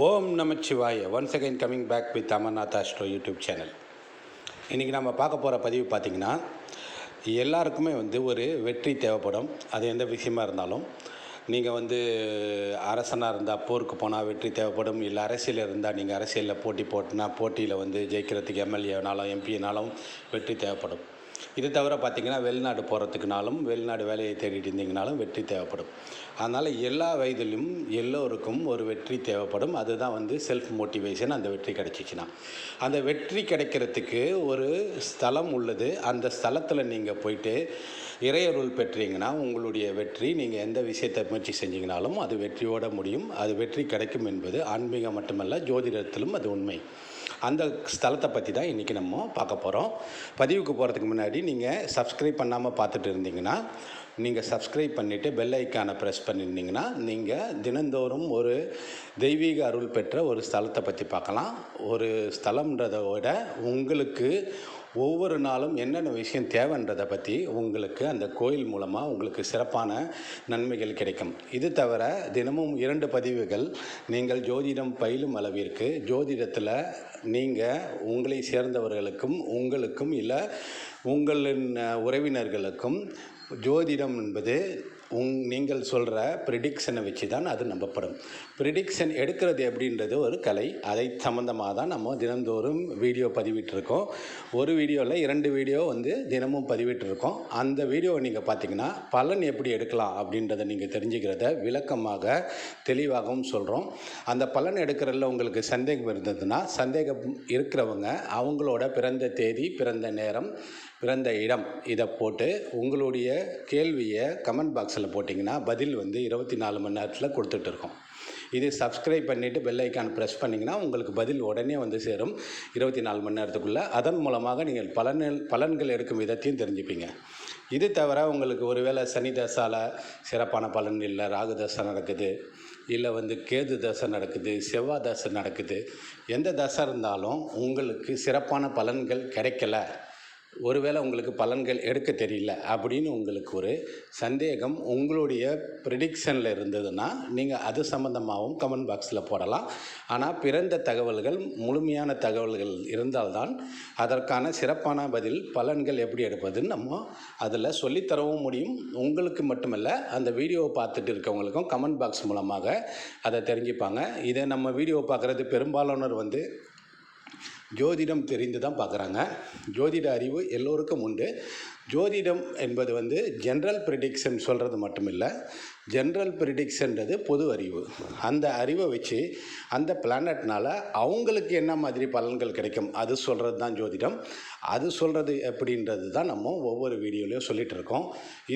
Om Namachivaya. Once again coming back with Amarnath astro YouTube channel இன்றைக்கி நம்ம பார்க்க போகிற பதிவு பார்த்திங்கன்னா எல்லாருக்குமே வந்து ஒரு வெற்றி தேவைப்படும். அது எந்த விஷயமா இருந்தாலும் நீங்கள் வந்து அரசனாக இருந்தால் போருக்கு போனால் வெற்றி தேவைப்படும். இல்லை அரசியல் இருந்தால் நீங்கள் அரசியலில் போட்டி போட்டுனா போட்டியில் வந்து ஜெயிக்கிறதுக்கு எம்எல்ஏனாலும் எம்பினாலும் வெற்றி தேவைப்படும். இது தவிர பார்த்தீங்கன்னா வெளிநாடு போகிறதுக்குனாலும் வெளிநாடு வேலையை தேடிட்டு இருந்தீங்கனாலும் வெற்றி தேவைப்படும். அதனால் எல்லா வயதிலும் எல்லோருக்கும் ஒரு வெற்றி தேவைப்படும். அதுதான் வந்து செல்ஃப் மோட்டிவேஷன் அந்த வெற்றி கிடச்சிச்சின்னா. அந்த வெற்றி கிடைக்கிறதுக்கு ஒரு ஸ்தலம் உள்ளது. அந்த ஸ்தலத்தில் நீங்கள் போயிட்டு இறையருள் பெற்றீங்கன்னா உங்களுடைய வெற்றி நீங்கள் எந்த விஷயத்தை முயற்சி செஞ்சீங்கனாலும் அது வெற்றியோட முடியும். அது வெற்றி கிடைக்கும் என்பது ஆன்மீகம் மட்டுமல்ல ஜோதிடத்திலும் அது உண்மை. அந்த ஸ்தலத்தை பற்றி தான் இன்றைக்கி நம்ம பார்க்க போகிறோம் பதிவுக்கு போகிறதுக்கு முன்னாடி நீங்கள் சப்ஸ்கிரைப் பண்ணாமல் பார்த்துட்டு இருந்தீங்கன்னா நீங்கள் சப்ஸ்கிரைப் பண்ணிவிட்டு பெல் ஐக்கானை ப்ரெஸ் பண்ணியிருந்தீங்கன்னா நீங்கள் தினந்தோறும் ஒரு தெய்வீக அருள் பெற்ற ஒரு ஸ்தலத்தை பற்றி பார்க்கலாம். ஒரு ஸ்தலம்ன்றதை விட உங்களுக்கு ஒவ்வொரு நாளும் என்னென்ன விஷயம் தேவைன்றதை பற்றி உங்களுக்கு அந்த கோயில் மூலமாக உங்களுக்கு சிறப்பான நன்மைகள் கிடைக்கும். இது தவிர தினமும் இரண்டு பதிவுகள் நீங்கள் ஜோதிடம் பயிலும் அளவிற்கு ஜோதிடத்தில் நீங்கள் உங்களை சேர்ந்தவர்களுக்கும் உங்களுக்கும் இல்லை உங்களின் உறவினர்களுக்கும் ஜோதிடம் என்பது உங் நீங்கள் சொல்கிற ப்ரிடிக்ஷனை வச்சு தான் அது நம்பப்படும். ப்ரிடிக்ஷன் எடுக்கிறது எப்படின்றது ஒரு கலை. அதை சம்மந்தமாக தான் நம்ம தினந்தோறும் வீடியோ பதிவிட்டிருக்கோம். ஒரு வீடியோவில் இரண்டு வீடியோ வந்து தினமும் பதிவிட்டிருக்கோம். அந்த வீடியோவை நீங்கள் பார்த்தீங்கன்னா பலன் எப்படி எடுக்கலாம் அப்படின்றத நீங்கள் தெரிஞ்சுக்கிறத விளக்கமாக தெளிவாகவும் சொல்கிறோம் அந்த பலன் எடுக்கிறதுல உங்களுக்கு சந்தேகம் இருந்ததுன்னா சந்தேகம் இருக்கிறவங்க அவங்களோட பிறந்த தேதி பிறந்த நேரம் பிறந்த இடம் இதை போட்டு உங்களுடைய கேள்வியை கமெண்ட் பாக்ஸில் போட்டிங்கன்னா பதில் வந்து இருபத்தி நாலு மணி நேரத்தில் கொடுத்துட்டு இருக்கோம். இது சப்ஸ்கிரைப் பண்ணிவிட்டு பெல் ஐக்கான் ப்ரெஸ் பண்ணிங்கன்னா உங்களுக்கு பதில் உடனே வந்து சேரும். இருபத்தி நாலு மணி நேரத்துக்குள்ளே. அதன் மூலமாக நீங்கள் பலன்கள் பலன்கள் எடுக்கும் விதத்தையும் தெரிஞ்சுப்பீங்க. இது தவிர உங்களுக்கு ஒருவேளை சனி தசால சிறப்பான பலன் இல்லை ராகு தசை நடக்குது இல்லை வந்து கேது தசை நடக்குது செவ்வாய் தசை நடக்குது எந்த தசை இருந்தாலும் உங்களுக்கு சிறப்பான பலன்கள் கிடைக்கல. ஒருவேளை உங்களுக்கு பலன்கள் எடுக்க தெரியல அப்படின்னு உங்களுக்கு ஒரு சந்தேகம் உங்களுடைய ப்ரிடிக்ஷனில் இருந்ததுன்னா நீங்கள் அது சம்மந்தமாகவும் கமெண்ட் பாக்ஸில் போடலாம். ஆனால் பிறந்த தகவல்கள் முழுமையான தகவல்கள் இருந்தால்தான் அதற்கான சிறப்பான பதில் பலன்கள் எப்படி எடுப்பதுன்னு நம்ம அதில் சொல்லித்தரவும் முடியும். உங்களுக்கு மட்டுமல்ல அந்த வீடியோவை பார்த்துட்டு இருக்கவங்களுக்கும் கமெண்ட் பாக்ஸ் மூலமாக அதை தெரிஞ்சுப்பாங்க. இதை நம்ம வீடியோ பார்க்குறது பெரும்பாலானோர் வந்து ஜோதிடம் தெரிந்து தான் பார்க்குறாங்க. ஜோதிட அறிவு எல்லோருக்கும் உண்டு. ஜோதிடம் என்பது வந்து ஜென்ரல் ப்ரிடிக்ஷன் சொல்கிறது மட்டும் இல்லை ஜென்ரல் ப்ரிடிக்ஷன்றது பொது அறிவு. அந்த அறிவை வச்சு அந்த பிளானட்னால் அவங்களுக்கு என்ன மாதிரி பலன்கள் கிடைக்கும் அது சொல்கிறது தான் ஜோதிடம். அது சொல்கிறது எப்படின்றது தான் நம்ம ஒவ்வொரு வீடியோலையும் சொல்லிகிட்டு இருக்கோம்.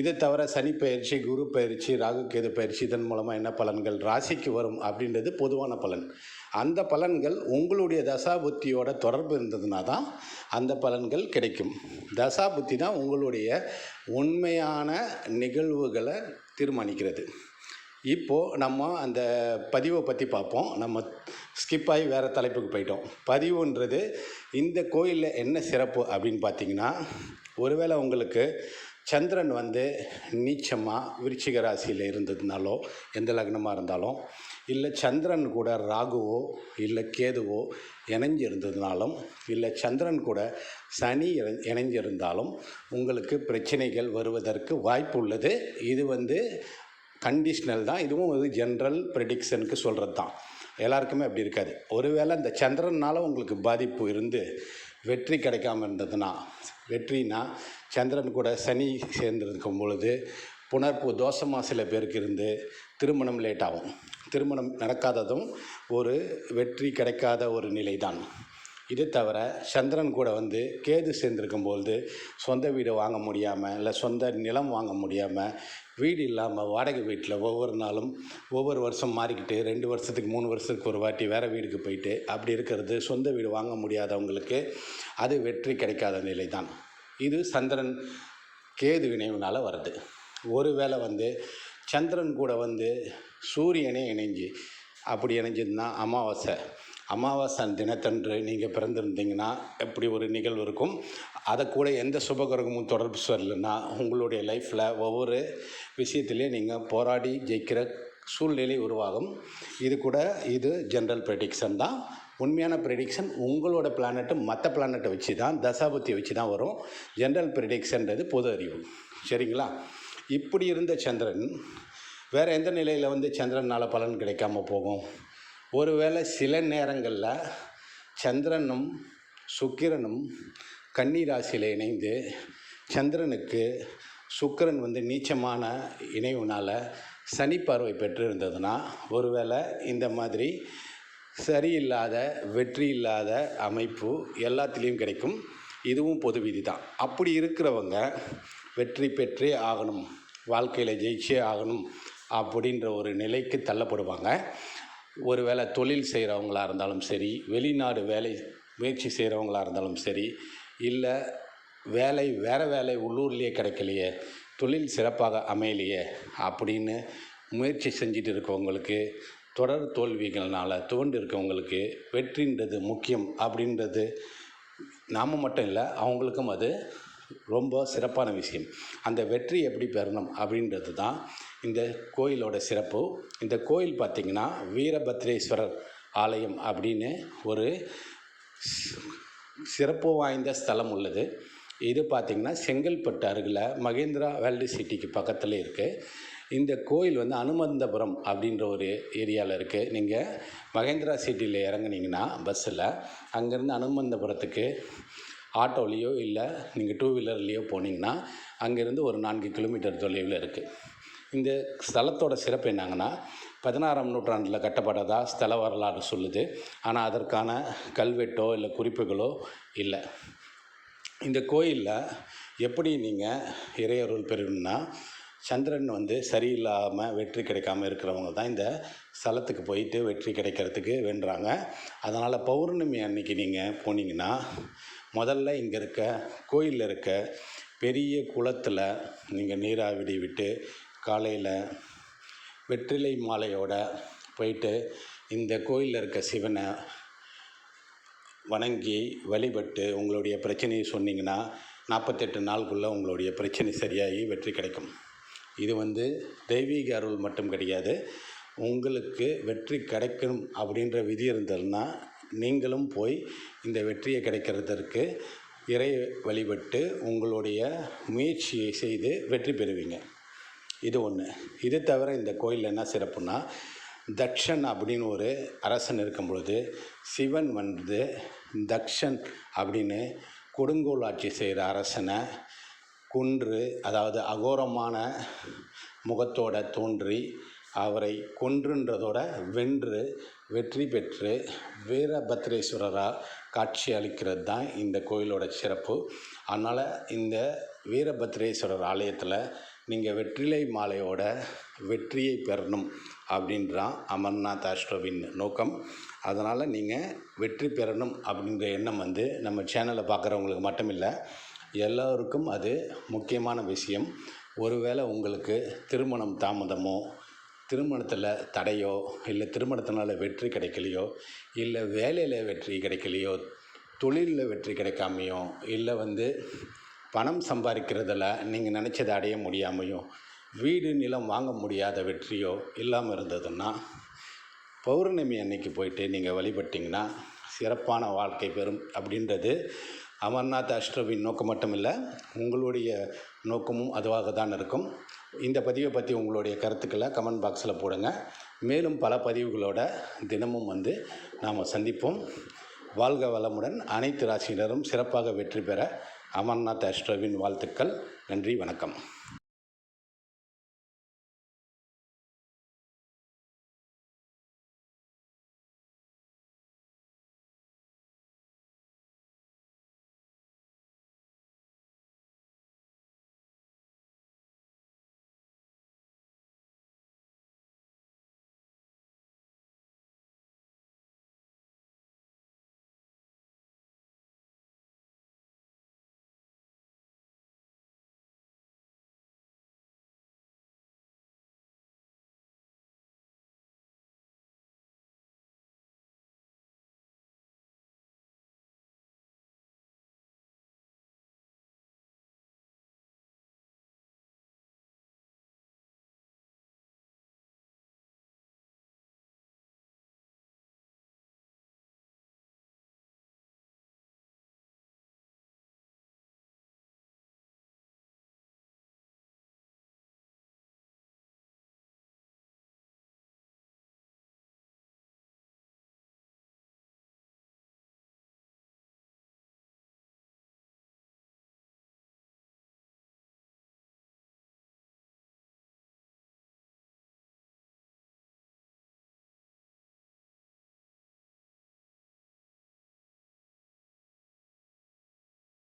இது தவிர சனி பயிற்சி குரு பயிற்சி ராகு கேது பயிற்சி இதன் மூலமாக என்ன பலன்கள் ராசிக்கு வரும் அப்படின்றது பொதுவான பலன். அந்த பலன்கள் உங்களுடைய தசா புத்தியோட தொடர்பு இருந்ததுனா தான் அந்த பலன்கள் கிடைக்கும். தசா புத்தி தான் உங்களுடைய உண்மையான நிகழ்வுகளை தீர்மானிக்கிறது. இப்போது நம்ம அந்த பதிவை பற்றி பார்ப்போம். நம்ம ஸ்கிப் ஆகி வேறு தலைப்புக்கு போயிட்டோம். பதிவுன்றது இந்த கோயிலில் என்ன சிறப்பு அப்படின்னு பார்த்தீங்கன்னா ஒருவேளை உங்களுக்கு சந்திரன் வந்து நீச்சமாக விருச்சிக ராசியில் இருந்ததுனாலோ எந்த லக்னமாக இருந்தாலும் இல்லை சந்திரன் கூட ராகுவோ இல்லை கேதுவோ இணைஞ்சு இருந்ததுனாலும் இல்லை சந்திரன் கூட சனி இணை- இணைஞ்சிருந்தாலும் உங்களுக்கு பிரச்சனைகள் வருவதற்கு வாய்ப்பு உள்ளது இது வந்து கண்டிஷ்னல் தான். இதுவும் ஒரு ஜென்ரல் ப்ரெடிக்ஷனுக்கு சொல்கிறது தான் எல்லாருக்குமே அப்படி இருக்காது. ஒருவேளை இந்த சந்திரனால் உங்களுக்கு பாதிப்பு இருந்து வெற்றி கிடைக்காம இருந்ததுன்னா வெற்றினா சந்திரன் கூட சனி சேர்ந்திருக்கும் பொழுது புணர்ப்பு தோஷமாக சில பேருக்கு இருந்து திருமணம் லேட் ஆகும். திருமணம் நடக்காததும் ஒரு வெற்றி கிடைக்காத ஒரு நிலை தான் இது தவிர சந்திரன் கூட வந்து கேது சேர்ந்துருக்கும் பொழுது சொந்த வீடு வாங்க முடியாமல் இல்லை சொந்த நிலம் வாங்க முடியாமல் வீடு இல்லாமல் வாடகை வீட்டில் ஒவ்வொரு நாளும் ஒவ்வொரு வருஷம் மாறிக்கிட்டு ரெண்டு வருஷத்துக்கு மூணு வருஷத்துக்கு ஒரு வாட்டி வேறு வீடுக்கு போயிட்டு அப்படி இருக்கிறது சொந்த வீடு வாங்க முடியாதவங்களுக்கு அது வெற்றி கிடைக்காத நிலை தான் இது சந்திரன் கேது வினைவினால் வருது. ஒருவேளை வந்து சந்திரன் கூட வந்து சூரியனே இணைஞ்சு அப்படி இணைஞ்சதுன்னா அமாவாசை. அமாவாசை தினத்தன்று நீங்கள் பிறந்திருந்தீங்கன்னா எப்படி ஒரு நிகழ்வு இருக்கும்? அதை கூட எந்த சுபகிரகமும் தொடர்பு சொல்லலைன்னா உங்களுடைய லைஃப்பில் ஒவ்வொரு விஷயத்துலேயும் நீங்கள் போராடி ஜெயிக்கிற சூழ்நிலை உருவாகும். இது கூட இது ஜென்ரல் ப்ரெடிக்ஷன் தான். உண்மையான ப்ரெடிக்ஷன் உங்களோட பிளானட்டு மற்ற பிளானட்டை வச்சு தான் தசாபுத்தியை வச்சு தான் வரும். ஜென்ரல் ப்ரெடிக்ஷன்றது பொது அறிவு. சரிங்களா? இப்படி இருந்த சந்திரன் வேறு எந்த நிலையில் வந்து சந்திரனால் பலன் கிடைக்காம போகும்? ஒருவேளை சில நேரங்களில் சந்திரனும் சுக்கிரனும் கன்னி ராசியில் இணைந்து சந்திரனுக்கு சுக்கிரன் வந்து நீச்சமான இணைவுனால் சனி பார்வை பெற்று இருந்ததுன்னா ஒருவேளை இந்த மாதிரி சரியில்லாத வெற்றி இல்லாத அமைப்பு எல்லாத்துலேயும் கிடைக்கும். இதுவும் பொது விதி தான் அப்படி இருக்கிறவங்க வெற்றி பெற்றே ஆகணும். வாழ்க்கையில் ஜெயிச்சே ஆகணும் அப்படின்ற ஒரு நிலைக்கு தள்ளப்படுவாங்க. ஒருவேளை தொழில் செய்கிறவங்களாக இருந்தாலும் சரி வெளிநாடு வேலை முயற்சி செய்கிறவங்களாக இருந்தாலும் சரி இல்லை வேலை வேறு வேலை உள்ளூர்லேயே கிடைக்கலையே தொழில் சிறப்பாக அமையலையே அப்படின்னு முயற்சி செஞ்சுட்டு இருக்கவங்களுக்கு தொடர் தோல்விகள்னால் துவண்டு இருக்கவங்களுக்கு வெற்றின்றது முக்கியம் அப்படின்றது நாம் மட்டும் இல்லை அவங்களுக்கும் அது ரொம்ப சிறப்பான விஷயம். அந்த வெற்றி எப்படி பெறணும் அப்படின்றது தான் இந்த கோயிலோட சிறப்பு. இந்த கோயில் பார்த்திங்கன்னா வீரபத்ரேஸ்வரர் ஆலயம் அப்படின்னு ஒரு சிறப்பு வாய்ந்த ஸ்தலம் உள்ளது. இது பார்த்திங்கன்னா செங்கல்பட்டு அருகில் மகேந்திரா வேர்ல்டு சிட்டிக்கு பக்கத்தில் இருக்குது இந்த கோயில் வந்து அனுமந்தபுரம் அப்படின்ற ஒரு ஏரியாவில் இருக்குது நீங்கள் மகேந்திரா சிட்டியில் இறங்குனீங்கன்னா பஸ்ஸில் அங்கேருந்து அனுமந்தபுரத்துக்கு ஆட்டோலேயோ இல்லை நீங்கள் டூ வீலர்லேயோ போனீங்கன்னா அங்கேருந்து ஒரு நான்கு கிலோமீட்டர் தொலைவில் இருக்குது இந்த ஸ்தலத்தோட சிறப்பு என்னங்கன்னா பதினாறாம் நூற்றாண்டில் கட்டப்பட்டதா ஸ்தல வரலாறு சொல்லுது. ஆனால் அதற்கான கல்வெட்டோ இல்லை குறிப்புகளோ இல்லை. இந்த கோயிலில் எப்படி நீங்கள் இறையருள் பெறணும்னா சந்திரன் வந்து சரியில்லாமல் வெற்றி கிடைக்காம இருக்கிறவங்க தான் இந்த ஸ்தலத்துக்கு போயிட்டு வெற்றி கிடைக்கிறதுக்கு வேண்டுறாங்க. அதனால் பௌர்ணமி அன்னைக்கு நீங்கள் போனீங்கன்னா முதல்ல இங்கே இருக்க கோயிலில் இருக்க பெரிய குளத்தில் நீங்கள் நீராவிடி விட்டு காலையில் வெற்றிலை மாலையோட போயிட்டு இந்த கோயிலில் இருக்க சிவனை வணங்கி வழிபட்டு உங்களுடைய பிரச்சனையை சொன்னீங்கன்னா நாற்பத்தெட்டு நாளுக்குள்ளே உங்களுடைய பிரச்சனை சரியாகி வெற்றி கிடைக்கும். இது வந்து தெய்வீக அருள் மட்டும் கிடையாது. உங்களுக்கு வெற்றி கிடைக்கணும் அப்படின்ற விதி இருந்ததுன்னா நீங்களும் போய் இந்த வெற்றியை கிடைக்கிறதற்கு இறை வழிபட்டு உங்களுடைய முயற்சியை செய்து வெற்றி பெறுவீங்க. இது ஒன்று இது தவிர இந்த கோயிலில் என்ன சிறப்புன்னா தக்ஷன் அப்படின்னு ஒரு அரசன் இருக்கும் பொழுது சிவன் வந்து தக்ஷன் அப்படின்னு கொடுங்கோல் ஆட்சி செய்கிற அரசனை குன்று அதாவது அகோரமான முகத்தோட தோன்றி அவரை கொன்றுன்றதோட வென்று வெற்றி பெற்று வீரபத்ரேஸ்வரராக காட்சி அளிக்கிறது தான் இந்த கோயிலோட சிறப்பு. அதனால் இந்த வீரபத்ரேஸ்வரர் ஆலயத்தில் நீங்கள் வெற்றிலை மாலையோட வெற்றியை பெறணும் அப்படின்றான் அமர்நாத் ஆஸ்ட்ரோவின் நோக்கம். அதனால் நீங்கள் வெற்றி பெறணும் அப்படின்ற எண்ணம் வந்து நம்ம சேனலை பார்க்குறவங்களுக்கு மட்டும் இல்லை எல்லோருக்கும் அது முக்கியமான விஷயம். ஒருவேளை உங்களுக்கு திருமணம் தாமதமோ திருமணத்தில் தடையோ இல்லை திருமணத்தினால வெற்றி கிடைக்கலையோ இல்லை வேலையில் வெற்றி கிடைக்கலையோ தொழிலில் வெற்றி கிடைக்காமையோ இல்லை வந்து பணம் சம்பாதிக்கிறதுல நீங்கள் நினச்சதை அடைய முடியாமையும் வீடு நிலம் வாங்க முடியாத வெற்றியோ இல்லாமல் இருந்ததுன்னா பௌர்ணமி அன்னைக்கு போயிட்டு நீங்கள் வழிபட்டிங்கன்னா சிறப்பான வாழ்க்கை பெறும் அப்படின்றது அமர்நாத் அஷ்டவின் நோக்கம் மட்டும் இல்லை உங்களுடைய நோக்கமும் அதுவாக தான் இருக்கும். இந்த பதிவை பற்றி உங்களுடைய கருத்துக்களை கமெண்ட் பாக்ஸில் போடுங்க. மேலும் பல பதிவுகளோட தினமும் வந்து நாம் சந்திப்போம். வாழ்க வளமுடன் அனைத்து ராசியினரும் சிறப்பாக வெற்றி பெற அமர்நாத் அஷ்ரவின் வாழ்த்துக்கள். நன்றி வணக்கம்.